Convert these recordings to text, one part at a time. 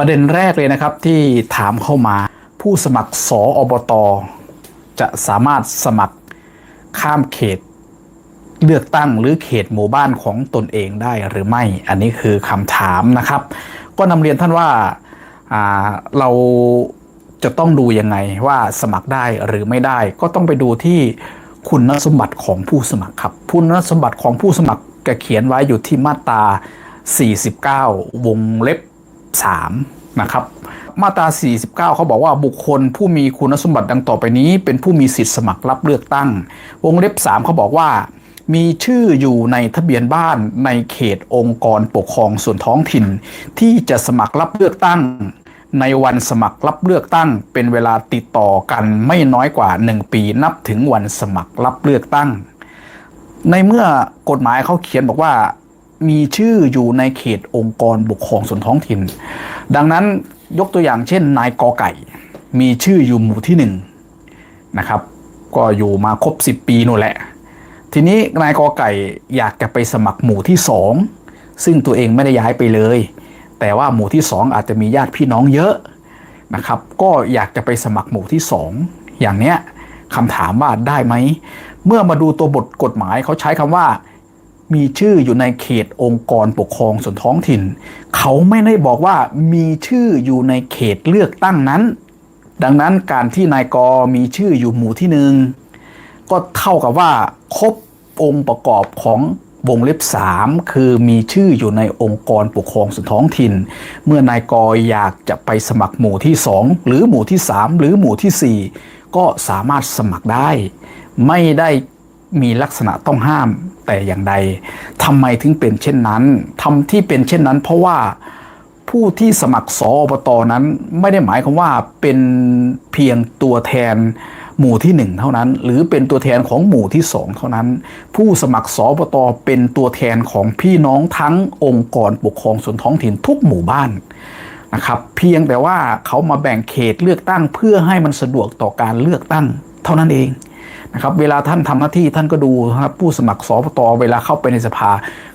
ประเด็นแรกเลยนะครับที่ถามเข้ามา ผู้สมัครสออบต จะสามารถสมัครข้ามเขต เลือกตั้งหรือเขตหมู่บ้านของตนเองได้หรือไม่ อันนี้คือคำถามนะครับ ก็นำเรียนท่านว่าอ่าเราจะต้องดูยังไงว่าสมัครได้หรือไม่ได้ ก็ต้องไปดูที่คุณสมบัติของผู้สมัครครับคุณสมบัติของผู้สมัครแกเขียนไว้อยู่ที่มาตรา 49 วงเล็บ 3นะครับมาตรา 49 เขาบอกว่าบุคคลผู้มีคุณสมบัติดังต่อไปนี้ เป็นผู้มีสิทธิสมัครรับเลือกตั้ง วงเล็บ 3 เขาบอกว่า มีชื่ออยู่ในทะเบียนบ้านในเขตองค์กรปกครองส่วนท้องถิ่น ที่จะสมัครรับเลือกตั้ง ในวันสมัครรับเลือกตั้ง เป็นเวลาติดต่อกันไม่น้อยกว่า 1 ปีนับถึงวันสมัครรับเลือกตั้ง ในเมื่อกฎหมายเขาเขียนบอกว่า มีชื่ออยู่ในเขตองค์กรปกครองส่วนท้องถิ่น ดังนั้นยกตัวอย่างเช่น นายกอไก่ มีชื่ออยู่หมู่ที่หนึ่งนะครับ ก็อยู่มาครบ 10 ปีนู่นแหละ ทีนี้นายกอไก่อยากจะไปสมัครหมู่ที่สองซึ่งตัวเองไม่ได้ย้ายไปเลย แต่ว่าหมู่ที่สองอาจจะมีญาติพี่น้องเยอะนะครับ ก็อยากจะไปสมัครหมู่ที่สองอย่างเนี้ยคำถามว่าได้ไหม เมื่อมาดูตัวบทกฎหมายเขาใช้คำว่า มีชื่ออยู่ในเขตองค์กรปกครองส่วนท้องถิ่น เขาไม่ได้บอกว่ามีชื่ออยู่ในเขตเลือกตั้งนั้น ดังนั้นการที่นายกมีชื่ออยู่หมู่ที่หนึ่งก็เท่ากับว่าครบองค์ประกอบของวงเล็บ 3 คือมีชื่ออยู่ในองค์กรปกครองส่วนท้องถิ่น เมื่อนายกอยากจะไปสมัครหมู่ที่ 2 หรือหมู่ที่ 3 หรือหมู่ทีสี่4 ก็สามารถสมัครได้ ไม่ได้ มีลักษณะต้องห้ามแต่อย่างใดทำไมถึงเป็นเช่นนั้นทำที่เป็นเช่นนั้น เพราะว่าผู้ที่สมัครสอบตนั้นไม่ได้หมายความว่าเป็นเพียงตัวแทนหมู่ที่หนึ่งเท่านั้น หรือเป็นตัวแทนของหมู่ที่สองเท่านั้น ผู้สมัครสอบตเป็นตัวแทนของพี่น้องทั้งองค์กรปกครองส่วนท้องถิ่นทุกหมู่บ้านนะครับเพียงแต่ว่าเขามาแบ่งเขตเลือกตั้งเพื่อให้มันสะดวกต่อการเลือกตั้งเท่านั้นเอง นะครับเวลาท่านทำหน้าที่ท่านก็ดูนะครับผู้สมัครสอปตเวลาเข้าไปในสภา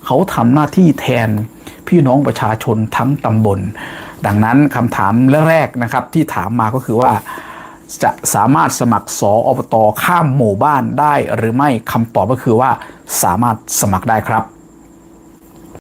เขาทำหน้าที่แทนพี่น้องประชาชนทั้งตำบล ดังนั้นคำถามแรกๆนะครับที่ถามมาก็คือว่าจะสามารถสมัครสออบตข้ามหมู่บ้านได้หรือไม่คำตอบก็คือว่าสามารถสมัครได้ครับ